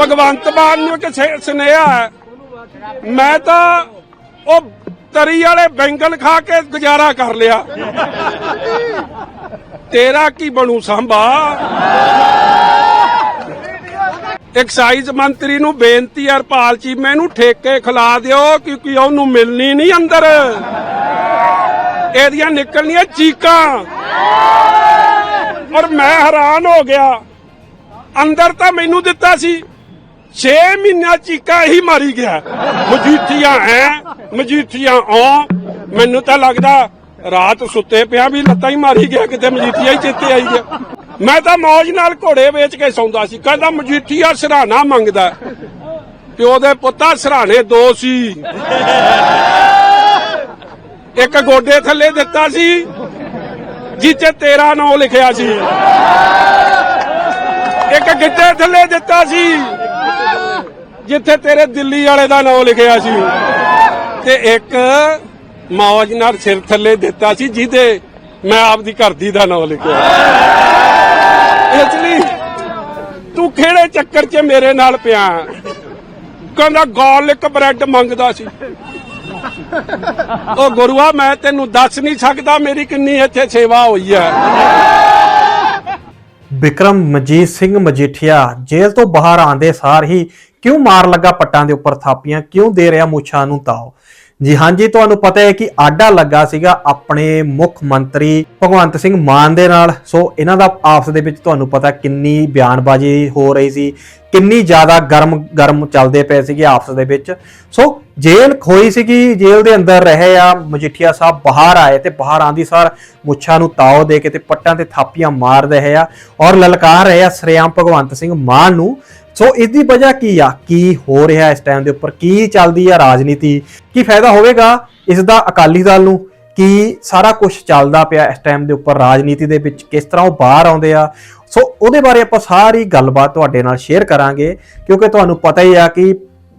ਭਗਵੰਤ ਮਾਨ ਨੂੰ ਇੱਕ ਸੁਨੇਹਾ ਹੈ। ਮੈਂ ਤਾਂ ਉਹ ਤਰੀ ਵਾਲੇ ਬੈਂਗਲ ਖਾ ਕੇ ਗੁਜ਼ਾਰਾ ਕਰ ਲਿਆ। ਤੇਰਾ ਕੀ ਬਣੂ ਸੰਭਾ? ਐਕਸਾਈਜ਼ ਮੰਤਰੀ ਨੂੰ ਬੇਨਤੀ ਹੈ, ਹਰਪਾਲ ਚੀਮੇ ਨੂੰ ਠੇਕੇ ਖਿਲਾ ਦਿਓ ਕਿਉਂਕਿ ਉਹਨੂੰ ਮਿਲਣੀ ਨਹੀਂ ਅੰਦਰ। ਇਹਦੀਆਂ ਨਿਕਲਣੀਆਂ ਚੀਕਾਂ। ਔਰ ਮੈਂ ਹੈਰਾਨ ਹੋ ਗਿਆ। ਅੰਦਰ ਤਾਂ ਮੈਨੂੰ ਦਿੱਤਾ ਸੀ। 6 ਮਹੀਨਿਆਂ ਚੀਕਾ ਹੀ ਮਾਰੀ ਗਿਆ। ਮਜੀਠੀਆਂ ਐ, ਮਜੀਠੀਆਂ ਓ ਮੈਨੂੰ ਤਾਂ ਲੱਗਦਾ ਰਾਤ ਸੁੱਤੇ ਪਿਆ ਵੀ ਲੱਤਾਂ ਹੀ ਮਾਰੀ ਗਿਆ, ਕਿਤੇ ਮਜੀਠੀਆ ਹੀ ਚੇਤੇ ਆਈ ਗਿਆ। ਮੈਂ ਤਾਂ ਮੌਜ ਨਾਲ ਘੋੜੇ ਵੇਚ ਕੇ ਸੌਂਦਾ ਸੀ। ਕਹਿੰਦਾ, ਮਜੀਠੀਆ ਸਰਾਣਾ ਮੰਗਦਾ। ਪਿਓ ਦੇ ਪੁੱਤਾ ਸਰਾਣੇ ਦੋ ਸੀ। ਇੱਕ ਗੋਡੇ ਥੱਲੇ ਦਿੱਤਾ ਸੀ, ਜਿੱਥੇ ਤੇਰਾ ਨਾਮ ਲਿਖਿਆ ਸੀ। ਇੱਕ ਗਿੱਟੇ ਥੱਲੇ ਦਿੱਤਾ ਸੀ। ਜਿੱਥੇ ਤੇਰੇ ਦਿੱਲੀ ਵਾਲੇ ਦਾ ਨਾਮ ਲਿਖਿਆ ਸੀ। ਤੇ ਇੱਕ ਮੌਜ ਨਾਲ ਸਿਰ ਥੱਲੇ ਦਿੱਤਾ ਸੀ, ਜਿਹਦੇ ਮੈਂ ਆਪਦੀ ਘਰ ਦੀ ਦਾ ਨਾਮ ਲਿਖਿਆ। ਇਸ ਲਈ ਤੂੰ ਕਿਹੜੇ ਚੱਕਰ 'ਚ ਮੇਰੇ ਨਾਲ ਪਿਆ? ਕਹਿੰਦਾ ਗਾਰਲਿਕ ਬ੍ਰੈਡ ਮੰਗਦਾ ਸੀ। ਉਹ ਗੁਰੂਆ, ਮੈਂ ਤੈਨੂੰ ਦੱਸ ਨਹੀਂ ਸਕਦਾ ਮੇਰੀ ਕਿੰਨੀ ਇੱਥੇ ਸੇਵਾ ਹੋਈ ਹੈ। ਵਿਕਰਮ ਮਜੀਤ ਸਿੰਘ ਮਜੀਠੀਆ ਜੇਲ੍ਹ ਤੋਂ ਬਾਹਰ ਆਂਦੇ ਸਾਰ ਹੀ ਕਿਉਂ ਮਾਰ ਲੱਗਾ ਪੱਟਾਂ ਦੇ ਉੱਪਰ ਥਾਪੀਆਂ? ਕਿਉਂ ਦੇ ਰਿਹਾ ਮੁੱਛਾਂ ਨੂੰ ਤਾਓ? ਜੀ ਹਾਂਜੀ ਤੁਹਾਨੂੰ ਪਤਾ ਹੈ ਕਿ ਆਡਾ ਲੱਗਾ ਸੀਗਾ ਆਪਣੇ ਮੁੱਖ ਮੰਤਰੀ ਭਗਵੰਤ ਸਿੰਘ ਮਾਨ ਦੇ ਨਾਲ। ਸੋ ਇਹਨਾਂ ਦਾ ਆਪਸ ਦੇ ਵਿੱਚ ਤੁਹਾਨੂੰ ਪਤਾ ਕਿੰਨੀ ਬਿਆਨਬਾਜ਼ੀ ਹੋ ਰਹੀ ਸੀ, ਕਿੰਨੀ ਜ਼ਿਆਦਾ ਗਰਮ ਗਰਮ ਚੱਲਦੇ ਪਏ ਸੀਗੇ ਆਪਸ ਦੇ ਵਿੱਚ। ਸੋ ਜੇਲ੍ਹ ਖੋਈ ਸੀਗੀ, ਜੇਲ੍ਹ ਦੇ ਅੰਦਰ ਰਹੇ ਆ, ਮਜੀਠੀਆ ਸਾਹਿਬ ਬਾਹਰ ਆਏ ਤੇ ਬਾਹਰ ਆਂਦੀ ਸਾਰ ਮੁੱਛਾਂ ਨੂੰ ਤਾਓ ਦੇ ਕੇ ਤੇ ਪੱਟਾਂ ਤੇ ਥਾਪੀਆਂ ਮਾਰ ਰਹੇ ਆ ਔਰ ਲਲਕਾਰ ਰਹੇ ਆ ਸਰਿਆਮ ਭਗਵੰਤ ਸਿੰਘ ਮਾਨ ਨੂੰ। ਸੋ ਇਸ ਦੀ ਵਜ੍ਹਾ ਕੀ ਆ? ਕੀ ਹੋ ਰਿਹਾ ਇਸ ਟਾਈਮ ਦੇ ਉੱਪਰ? ਕੀ ਚੱਲਦੀ ਆ ਰਾਜਨੀਤੀ? ਕੀ ਫਾਇਦਾ ਹੋਵੇਗਾ ਇਸ ਦਾ ਅਕਾਲੀ ਦਲ ਨੂੰ? ਕੀ ਸਾਰਾ ਕੁਝ ਚੱਲਦਾ ਪਿਆ ਇਸ ਟਾਈਮ ਦੇ ਉੱਪਰ ਰਾਜਨੀਤੀ ਦੇ ਵਿੱਚ? ਕਿਸ ਤਰ੍ਹਾਂ ਉਹ ਬਾਹਰ ਆਉਂਦੇ ਆ? ਸੋ ਉਹਦੇ ਬਾਰੇ ਆਪਾਂ ਸਾਰੀ ਗੱਲਬਾਤ ਤੁਹਾਡੇ ਨਾਲ ਸ਼ੇਅਰ ਕਰਾਂਗੇ, ਕਿਉਂਕਿ ਤੁਹਾਨੂੰ ਪਤਾ ਹੀ ਆ ਕਿ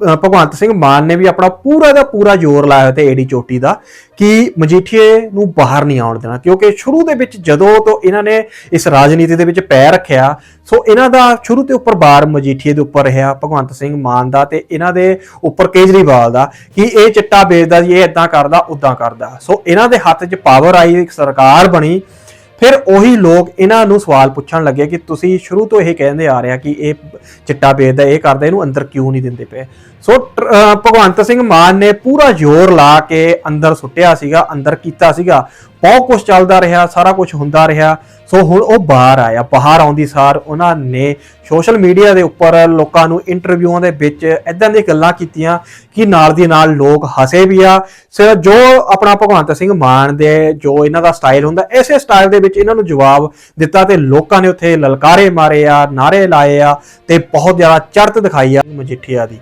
ਭਗਵੰਤ ਸਿੰਘ ਮਾਨ ਨੇ ਵੀ ਆਪਣਾ ਪੂਰਾ ਦਾ ਪੂਰਾ ਜ਼ੋਰ ਲਾਇਆ ਤੇ ਏਡੀ ਚੋਟੀ ਦਾ ਕਿ ਮਜੀਠੀਏ ਨੂੰ ਬਾਹਰ ਨਹੀਂ ਆਉਣ ਦੇਣਾ। ਕਿਉਂਕਿ ਸ਼ੁਰੂ ਦੇ ਵਿੱਚ ਜਦੋਂ ਤੋਂ ਇਹਨਾਂ ਨੇ ਇਸ ਰਾਜਨੀਤੀ ਦੇ ਵਿੱਚ ਪੈਰ ਰੱਖਿਆ, ਸੋ ਇਹਨਾਂ ਦਾ ਸ਼ੁਰੂ ਤੇ ਉੱਪਰ ਬਾਰ ਮਜੀਠੀਏ ਦੇ ਉੱਪਰ ਰਿਹਾ, ਭਗਵੰਤ ਸਿੰਘ ਮਾਨ ਦਾ ਤੇ ਇਹਨਾਂ ਦੇ ਉੱਪਰ ਕੇਜਰੀਵਾਲ ਦਾ ਕਿ ਇਹ ਚਿੱਟਾ ਵੇਚਦਾ ਜੀ, ਇਹ ਇਦਾਂ ਕਰਦਾ ਉਦਾਂ ਕਰਦਾ। ਸੋ ਇਹਨਾਂ ਦੇ ਹੱਥ 'ਚ ਪਾਵਰ ਆਈ, ਇੱਕ ਸਰਕਾਰ ਬਣੀ ਫਿਰ ਉਹੀ ਲੋਕ ਇਹਨਾਂ ਨੂੰ ਸਵਾਲ ਪੁੱਛਣ ਲੱਗੇ ਕਿ ਤੁਸੀਂ ਸ਼ੁਰੂ ਤੋਂ ਇਹ ਕਹਿੰਦੇ ਆ ਰਿਹਾ ਕਿ ਇਹ ਚਿੱਟਾ ਵੇਚਦਾ ਇਹ ਕਰਦਾ, ਇਹਨੂੰ ਅੰਦਰ ਕਿਉਂ ਨਹੀਂ ਦਿੰਦੇ ਪਏ? ਸੋ ਟ- ਭਗਵੰਤ ਸਿੰਘ ਮਾਨ ਨੇ ਪੂਰਾ ਜ਼ੋਰ ਲਾ ਕੇ ਅੰਦਰ ਸੁੱਟਿਆ ਸੀਗਾ, ਅੰਦਰ ਕੀਤਾ ਸੀਗਾ। ਬਹੁਤ ਕੁਝ ਚੱਲਦਾ ਰਿਹਾ, ਸਾਰਾ ਕੁਝ ਹੁੰਦਾ ਰਿਹਾ। ਸੋ ਹੁਣ ਉਹ ਬਾਹਰ ਆਇਆ, ਬਾਹਰ ਆਉਂਦੀ ਸਾਰ ਉਹਨਾਂ ਨੇ ਸੋਸ਼ਲ ਮੀਡੀਆ ਦੇ ਉੱਪਰ ਲੋਕਾਂ ਨੂੰ ਇੰਟਰਵਿਊਆਂ ਦੇ ਵਿੱਚ ਇਦਾਂ ਦੀਆਂ ਗੱਲਾਂ ਕੀਤੀਆਂ ਕਿ ਨਾਲ ਦੀ ਨਾਲ ਲੋਕ ਹਸੇ ਵੀ ਆ। ਸਿਰ, ਜੋ ਆਪਣਾ ਭਗਵੰਤ ਸਿੰਘ ਮਾਨ ਦੇ ਜੋ ਇਹਨਾਂ ਦਾ ਸਟਾਈਲ ਹੁੰਦਾ, ਇਸੇ ਸਟਾਈਲ ਦੇ ਵਿੱਚ ਇਹਨਾਂ ਨੂੰ ਜਵਾਬ ਦਿੱਤਾ ਤੇ ਲੋਕਾਂ ਨੇ ਉੱਥੇ ਲਲਕਾਰੇ ਮਾਰੇ ਆ ਨਾਰੇ ਲਾਏ ਆ ਤੇ ਬਹੁਤ ਜ਼ਿਆਦਾ ਚੜ੍ਹਤ ਦਿਖਾਈ ਆ ਮਜੀਠੀਆ ਦੀ।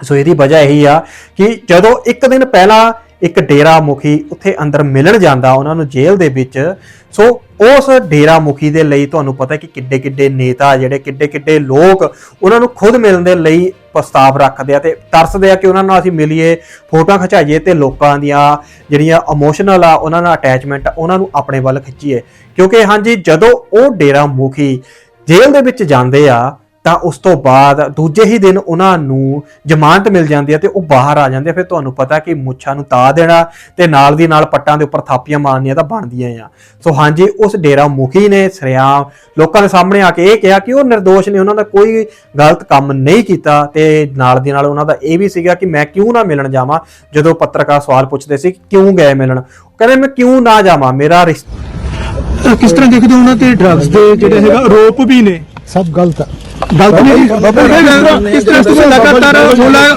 ਸੋ ਇਹਦੀ ਵਜ੍ਹਾ ਇਹੀ ਆ ਕਿ ਜਦੋਂ ਇੱਕ ਦਿਨ ਪਹਿਲਾਂ ਇੱਕ ਡੇਰਾ ਮੁਖੀ ਉੱਥੇ ਅੰਦਰ ਮਿਲਣ ਜਾਂਦਾ ਉਹਨਾਂ ਨੂੰ ਜੇਲ੍ਹ ਦੇ ਵਿੱਚ। ਸੋ ਉਸ ਡੇਰਾ ਮੁਖੀ ਦੇ ਲਈ ਤੁਹਾਨੂੰ ਪਤਾ ਕਿ ਕਿੱਡੇ ਕਿੱਡੇ ਨੇਤਾ ਜਿਹੜੇ ਕਿੱਡੇ ਕਿੱਡੇ ਲੋਕ ਉਹਨਾਂ ਨੂੰ ਖੁਦ ਮਿਲਣ ਦੇ ਲਈ ਪ੍ਰਸਤਾਵ ਰੱਖਦੇ ਆ ਤੇ ਤਰਸਦੇ ਆ ਕਿ ਉਹਨਾਂ ਨਾਲ ਅਸੀਂ ਮਿਲੀਏ, ਫੋਟੋਆਂ ਖਿਚਾਈਏ ਤੇ ਲੋਕਾਂ ਦੀਆਂ ਜਿਹੜੀਆਂ ਇਮੋਸ਼ਨਲ ਆ ਉਹਨਾਂ ਨਾਲ ਅਟੈਚਮੈਂਟ ਉਹਨਾਂ ਨੂੰ ਆਪਣੇ ਵੱਲ ਖਿੱਚੀਏ। ਕਿਉਂਕਿ ਹਾਂਜੀ, ਜਦੋਂ ਉਹ ਡੇਰਾ ਮੁਖੀ ਜੇਲ੍ਹ ਦੇ ਵਿੱਚ ਜਾਂਦੇ ਆ ਤਾਂ ਉਸ ਤੋਂ ਬਾਅਦ ਦੂਜੇ ਹੀ ਦਿਨ ਉਹਨਾਂ ਨੂੰ ਜ਼ਮਾਨਤ ਮਿਲ ਜਾਂਦੀ ਹੈ ਤੇ ਉਹ ਬਾਹਰ ਆ ਜਾਂਦੇ ਆ। ਫਿਰ ਤੁਹਾਨੂੰ ਪਤਾ ਕਿ ਮੁੱਛਾਂ ਨੂੰ ਤਾ ਦੇਣਾ ਤੇ ਨਾਲ ਦੀ ਨਾਲ ਪੱਟਾਂ ਦੇ ਉੱਪਰ ਥਾਪੀਆਂ ਮਾਰਨੀਆਂ ਤਾਂ ਬਣਦੀਆਂ ਆ। ਸੋ ਹਾਂਜੀ ਉਸ ਡੇਰਾ ਮੁਖੀ ਨੇ ਸਰਿਆਮ ਲੋਕਾਂ ਦੇ ਸਾਹਮਣੇ ਆ ਕੇ ਇਹ ਕਿਹਾ ਕਿ ਉਹ નિર્ਦੋਸ਼ ਨੇ ਉਹਨਾਂ ਦਾ ਕੋਈ ਗਲਤ ਕੰਮ ਨਹੀਂ ਕੀਤਾ ਤੇ ਨਾਲ ਦੀ ਨਾਲ ਉਹਨਾਂ ਦਾ ਇਹ ਵੀ ਸੀਗਾ ਕਿ ਮੈਂ ਕਿਉਂ ਨਾ ਮਿਲਣ ਜਾਵਾਂ? ਜਦੋਂ ਪੱਤਰਕਾਰ ਸਵਾਲ ਪੁੱਛਦੇ ਸੀ ਕਿਉਂ ਗਏ ਮਿਲਣ? ਕਹਿੰਦੇ ਮੈਂ ਕਿਉਂ ਨਾ ਜਾਵਾਂ? ਮੇਰਾ ਰਿਸ਼ਤਾ ਕਿਸ ਤਰ੍ਹਾਂ ਦੇਖਦੇ ਉਹਨਾਂ ਤੇ ਡਰੱਗਸ ਦੇ ਜਿਹੜੇ ਹੈਗਾ ਆਰੋਪ ਵੀ ਨੇ? ਸਭ ਗਲਤ ਹੈ ਗਲਤ ਨਹੀਂ ਇਸ ਤਰ੍ਹਾਂ ਤੁਸੀਂ ਲਗਾਤਾਰ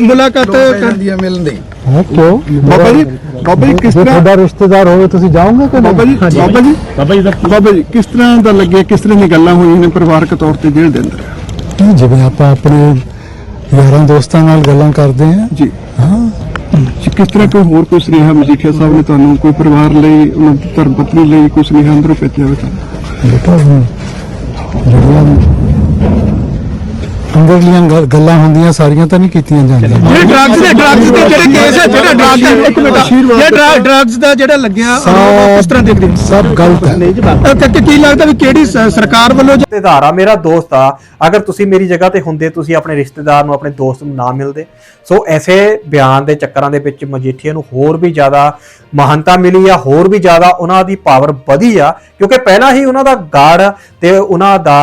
ਮੁਲਾਕਾਤ ਕਰਦੀ ਹੈ ਮਿਲਣ ਦੀ ਹੈ? ਕਿਉਂ? ਬਾਬਾ ਜੀ ਬਾਬਾ ਜੀ ਕਿਸ ਤਰ੍ਹਾਂ ਤੁਹਾਡਾ ਰਿਸ਼ਤੇਦਾਰ ਹੋਵੇ ਤੁਸੀਂ ਜਾਓਗੇ ਕਿ ਨਹੀਂ ਬਾਬਾ ਜੀ ਬਾਬਾ ਜੀ ਬਾਬਾ ਜੀ ਬਾਬਾ ਜੀ ਕਿਸ ਤਰ੍ਹਾਂ ਦਾ ਲੱਗੇ ਕਿਸ ਤਰ੍ਹਾਂ ਦੀ ਗੱਲਾਂ ਹੋਈਆਂ ਨੇ ਪਰਿਵਾਰਕ ਤੌਰ ਤੇ ਜੇਲ੍ਹ ਦੇ ਅੰਦਰ? ਜਿਵੇਂ ਆਪਾਂ ਆਪਣੇ ਯਾਰਾਂ ਦੋਸਤਾਂ ਨਾਲ ਗੱਲਾਂ ਕਰਦੇ ਹਾਂ। ਜੀ। ਹਾਂ। ਕਿਸ ਤਰ੍ਹਾਂ ਕੋਈ ਹੋਰ ਕੋਈ ਸੁਨੇਹਾ ਮਜੀਠੀਆ ਸਾਹਿਬ ਨੇ ਤੁਹਾਨੂੰ ਕੋਈ ਪਰਿਵਾਰ ਲਈ ਉਹਨਾਂ ਦੀ ਧਰਮ ਪਤਨੀ ਲਈ ਕੋਈ ਸੁਨੇਹਾ ਅੰਦਰੋਂ ਭੇਜਿਆ ਹੋਵੇ ਤਾਂ ਬੇਟਾ ਜਿਹੜੀਆਂ ਅੰਦਰਲੀਆਂ ਗੱਲ- ਗੱਲਾਂ ਹੁੰਦੀਆਂ ਸਾਰੀਆਂ ਤਾਂ ਨਹੀਂ ਕੀਤੀਆਂ ਜਾਂਦੀਆਂ। ਜਿਹੜੇ ਡਰੱਗਸ ਦੇ ਡਰੱਗਸ ਦੇ ਜਿਹੜੇ ਕੇਸ ਹੈ ਜਿਹੜਾ ਡਰੱਗ ਇੱਕ ਮਿੰਟ। ਜਿਹੜਾ ਡਰੱਗਸ ਦਾ ਜਿਹੜਾ ਲੱਗਿਆ ਉਹ ਕਿਸ ਤਰ੍ਹਾਂ ਦੇਖਦੇ ਹੋ? ਸਭ ਗਲਤ ਹੈ। ਕਿ- ਲੱਗਦਾ ਵੀ ਕਿਹੜੀ ਸਰਕਾਰ ਵੱਲੋਂ ਰਿਸ਼ਤੇਦਾਰ ਆ ਮੇਰਾ ਦੋਸਤ ਆ ਅਗਰ ਤੁਸੀਂ ਮੇਰੀ ਜਗ੍ਹਾ ਤੇ ਹੁੰਦੇ ਤੁਸੀਂ ਆਪਣੇ ਰਿਸ਼ਤੇਦਾਰ ਨੂੰ ਆਪਣੇ ਦੋਸਤ ਨੂੰ ਨਾ ਮਿਲਦੇ। ਸੋ ਐਸੇ ਬਿਆਨ ਦੇ ਚੱਕਰਾਂ ਦੇ ਵਿੱਚ ਮਜੀਠੀਆ ਨੂੰ ਹੋਰ ਵੀ ਜ਼ਿਆਦਾ ਮਹਾਨਤਾ ਮਿਲੀ ਆ ਹੋਰ ਵੀ ਜ਼ਿਆਦਾ ਉਹਨਾਂ ਦੀ ਪਾਵਰ ਵਧੀ ਆ ਕਿਉਂਕਿ ਪਹਿਲਾਂ ਹੀ ਉਹਨਾਂ ਦਾ ਗਾਰਡ ਤੇ ਉਹਨਾਂ ਦਾ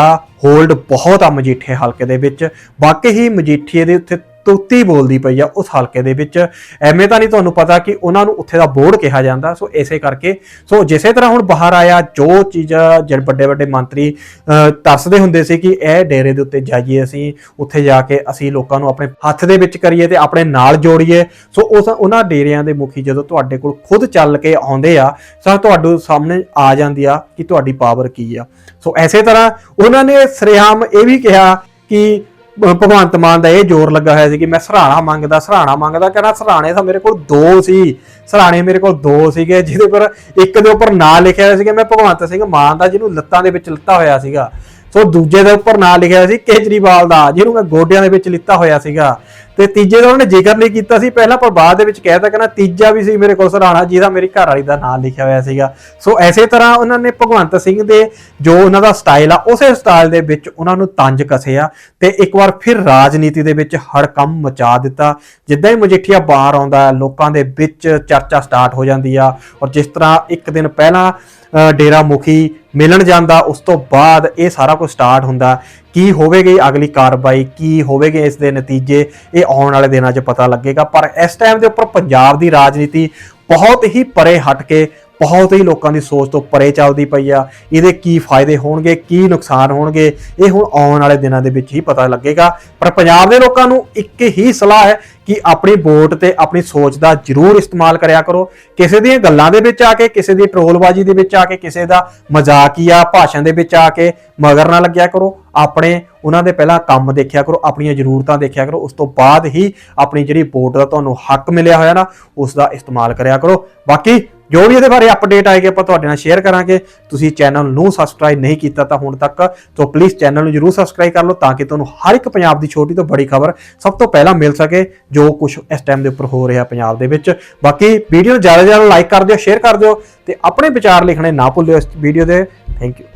ਹੋਲਡ ਬਹੁਤ ਆ ਮਜੀਠੇ ਹਲਕੇ ਦੇ ਵਿੱਚ। ਵਾਕਈ ਹੀ ਮਜੀਠੀਏ ਦੇ ਉੱਤੇ ਤੁੱਤੀ ਬੋਲਦੀ ਪਈ ਆ ਉਸ ਹਲਕੇ ਦੇ ਵਿੱਚ। ਐਵੇਂ ਤਾਂ ਨਹੀਂ ਤੁਹਾਨੂੰ ਪਤਾ ਕਿ ਉਹਨਾਂ ਨੂੰ ਉੱਥੇ ਦਾ ਬੋਰਡ ਕਿਹਾ ਜਾਂਦਾ, ਸੋ ਇਸੇ ਕਰਕੇ। ਸੋ ਜਿਸੇ ਤਰ੍ਹਾਂ ਹੁਣ ਬਾਹਰ ਆਇਆ, ਜੋ ਚੀਜ਼ਾਂ ਜਿਹੜੇ ਵੱਡੇ ਵੱਡੇ ਮੰਤਰੀ ਤਰਸਦੇ ਹੁੰਦੇ ਸੀ ਕਿ ਇਹ ਡੇਰੇ ਦੇ ਉੱਤੇ ਜਾਈਏ ਅਸੀਂ, ਉੱਥੇ ਜਾ ਕੇ ਅਸੀਂ ਲੋਕਾਂ ਨੂੰ ਆਪਣੇ ਹੱਥ ਦੇ ਵਿੱਚ ਕਰੀਏ ਤੇ ਆਪਣੇ ਨਾਲ ਜੋੜੀਏ। ਸੋ ਉਸ, ਉਹਨਾਂ ਡੇਰਿਆਂ ਦੇ ਮੁਖੀ ਜਦੋਂ ਤੁਹਾਡੇ ਕੋਲ ਖੁਦ ਚੱਲ ਕੇ ਆਉਂਦੇ ਆ, ਤਾਂ ਤੁਹਾਡੇ ਸਾਹਮਣੇ ਆ ਜਾਂਦੀ ਆ ਕਿ ਤੁਹਾਡੀ ਪਾਵਰ ਕੀ ਆ। ਸੋ ਐਸੇ ਤਰ੍ਹਾਂ ਉਹਨਾਂ ਨੇ ਸਰੇਆਮ ਇਹ ਵੀ ਕਿਹਾ ਕਿ ਭਗਵੰਤ ਮਾਨ ਦਾ ਇਹ ਜ਼ੋਰ ਲੱਗਾ ਹੋਇਆ ਸੀ ਕਿ ਮੈਂ ਸਰਾਣਾ ਮੰਗਦਾ ਸਰਾਣਾ ਮੰਗਦਾ, ਕਹਿੰਦਾ ਸਰਾਣੇ ਤਾਂ ਮੇਰੇ ਕੋਲ ਦੋ ਸੀ, ਸਰਾਣੇ ਮੇਰੇ ਕੋਲ ਦੋ ਸੀਗੇ, ਜਿਹਦੇ ਪਰ ਇੱਕ ਦੇ ਉੱਪਰ ਨਾਂ ਲਿਖਿਆ ਹੋਇਆ ਸੀਗਾ, ਮੈਂ ਭਗਵੰਤ ਸਿੰਘ ਮਾਨ ਦਾ, ਜਿਹਨੂੰ ਲੱਤਾਂ ਦੇ ਵਿੱਚ ਲਿੱਤਾ ਹੋਇਆ ਸੀਗਾ। ਸੋ ਦੂਜੇ ਦੇ ਉੱਪਰ ਨਾਂ ਲਿਖਿਆ ਹੋਇਆ ਸੀ ਕੇਜਰੀਵਾਲ ਦਾ, ਜਿਹਨੂੰ ਮੈਂ ਗੋਡਿਆਂ ਦੇ ਵਿੱਚ ਲਿੱਤਾ ਹੋਇਆ ਸੀਗਾ। ਤੇ ਤੀਜੇ ਦਾ ਉਹਨੇ ਜ਼ਿਕਰ ਨਹੀਂ ਕੀਤਾ ਸੀ। ਪਹਿਲਾਂ ਪਰ ਬਾਅਦ ਦੇ ਵਿੱਚ ਕਹਿਤਾ ਕਹਿੰਦਾ ਤੀਜਾ ਵੀ ਸੀ ਮੇਰੇ ਕੋਲ, ਸਰਾਣਾ ਜਿਹਦਾ ਮੇਰੀ ਘਰ ਵਾਲੀ ਦਾ ਨਾਮ ਲਿਖਿਆ ਹੋਇਆ ਸੀਗਾ। ਸੋ ਐਸੇ ਤਰ੍ਹਾਂ ਉਹਨਾਂ ਨੇ ਭਗਵੰਤ ਸਿੰਘ ਦੇ ਜੋ ਉਹਨਾਂ ਦਾ ਸਟਾਈਲ ਆ, ਉਸੇ ਸਟਾਈਲ ਦੇ ਵਿੱਚ ਉਹਨਾਂ ਨੂੰ ਤੰਜ ਕਸਿਆ ਤੇ ਇੱਕ ਵਾਰ ਫਿਰ ਰਾਜਨੀਤੀ ਦੇ ਵਿੱਚ ਹੜਕੰਮ ਮਚਾ ਦਿੱਤਾ। ਜਿੱਦਾਂ ਹੀ ਮਜੀਠੀਆ ਬਾਹਰ ਆਉਂਦਾ, ਲੋਕਾਂ ਦੇ ਵਿੱਚ ਚਰਚਾ ਸਟਾਰਟ ਹੋ ਜਾਂਦੀ ਆ ਔਰ ਜਿਸ ਤਰ੍ਹਾਂ ਇੱਕ ਦਿਨ ਪਹਿਲਾਂ ਡੇਰਾ ਮੁਖੀ ਮਿਲਣ ਜਾਂਦਾ, ਉਸ ਤੋਂ ਬਾਅਦ ਇਹ ਸਾਰਾ ਕੁਝ ਸਟਾਰਟ ਹੁੰਦਾ। ਕੀ ਹੋਵੇਗੀ, ਅਗਲੀ ਕਾਰਵਾਈ ਕੀ ਹੋਵੇਗੇ, ਇਸ ਦੇ ਨਤੀਜੇ ਇਹ ਆਉਣ ਵਾਲੇ ਦਿਨਾਂ 'ਚ ਪਤਾ ਲੱਗੇਗਾ। ਪਰ ਇਸ ਟਾਈਮ ਦੇ ਉੱਪਰ ਪੰਜਾਬ ਦੀ ਰਾਜਨੀਤੀ ਬਹੁਤ ਹੀ ਪਰੇ ਹਟ ਕੇ, ਬਹੁਤ ਹੀ ਲੋਕਾਂ ਦੀ ਸੋਚ ਤੋਂ ਪਰੇ ਚੱਲਦੀ ਪਈ ਆ। ਇਹਦੇ ਕੀ ਫਾਇਦੇ ਹੋਣਗੇ, ਕੀ ਨੁਕਸਾਨ ਹੋਣਗੇ, ਇਹ ਹੁਣ ਆਉਣ ਵਾਲੇ ਦਿਨਾਂ ਦੇ ਵਿੱਚ ਹੀ ਪਤਾ ਲੱਗੇਗਾ। ਪਰ ਪੰਜਾਬ ਦੇ ਲੋਕਾਂ ਨੂੰ ਇੱਕ ਹੀ ਸਲਾਹ ਹੈ ਕਿ ਆਪਣੀ ਵੋਟ ਤੇ ਆਪਣੀ ਸੋਚ ਦਾ ਜ਼ਰੂਰ ਇਸਤੇਮਾਲ ਕਰਿਆ ਕਰੋ। ਕਿਸੇ ਦੀਆਂ ਗੱਲਾਂ ਦੇ ਵਿੱਚ ਆ ਕੇ, ਕਿਸੇ ਦੀ ਟਰੋਲਬਾਜ਼ੀ ਦੇ ਵਿੱਚ ਆ ਕੇ, ਕਿਸੇ ਦਾ ਮਜ਼ਾਕੀਆ ਭਾਸ਼ਣ ਦੇ ਵਿੱਚ ਆ ਕੇ ਮਗਰ ਨਾ ਲੱਗਿਆ ਕਰੋ। ਆਪਣੇ ਉਹਨਾਂ ਦੇ ਪਹਿਲਾਂ ਕੰਮ ਦੇਖਿਆ ਕਰੋ, ਆਪਣੀਆਂ ਜ਼ਰੂਰਤਾਂ ਦੇਖਿਆ ਕਰੋ, ਉਸ ਤੋਂ ਬਾਅਦ ਹੀ ਆਪਣੀ ਜਿਹੜੀ ਵੋਟ ਦਾ ਤੁਹਾਨੂੰ ਹੱਕ ਮਿਲਿਆ ਹੋਇਆ ਨਾ, ਉਸ ਦਾ ਇਸਤੇਮਾਲ ਕਰਿਆ ਕਰੋ। ਬਾਕੀ ਜੋ ਵੀ ਇਹਦੇ ਬਾਰੇ ਅਪਡੇਟ ਆਏਗੀ ਆਪਾਂ ਤੁਹਾਡੇ ਨਾਲ ਸ਼ੇਅਰ ਕਰਾਂਗੇ। ਤੁਸੀਂ ਚੈਨਲ ਨੂੰ ਸਬਸਕ੍ਰਾਈਬ ਨਹੀਂ ਕੀਤਾ ਤਾਂ ਹੁਣ ਤੱਕ, ਤਾਂ ਪਲੀਜ਼ ਚੈਨਲ ਨੂੰ ਜਰੂਰ ਸਬਸਕ੍ਰਾਈਬ ਕਰ ਲਓ ਤਾਂ ਕਿ ਤੁਹਾਨੂੰ ਹਰ ਇੱਕ ਪੰਜਾਬ ਦੀ ਛੋਟੀ ਤੋਂ ਬੜੀ ਖਬਰ ਸਭ ਤੋਂ ਪਹਿਲਾਂ ਮਿਲ ਸਕੇ, ਜੋ ਕੁਝ ਇਸ ਟਾਈਮ ਦੇ ਉੱਪਰ ਹੋ ਰਿਹਾ ਪੰਜਾਬ ਦੇ ਵਿੱਚ। ਬਾਕੀ ਵੀਡੀਓ ਨੂੰ ਜ਼ਿਆਦਾ ਜ਼ਿਆਦਾ ਲਾਈਕ ਕਰ ਦਿਓ ਸ਼ੇਅਰ ਕਰ ਦਿਓ ਤੇ ਆਪਣੇ ਵਿਚਾਰ ਲਿਖਣੇ ਨਾ ਭੁੱਲਿਓ ਇਸ ਵੀਡੀਓ ਦੇ। Thank you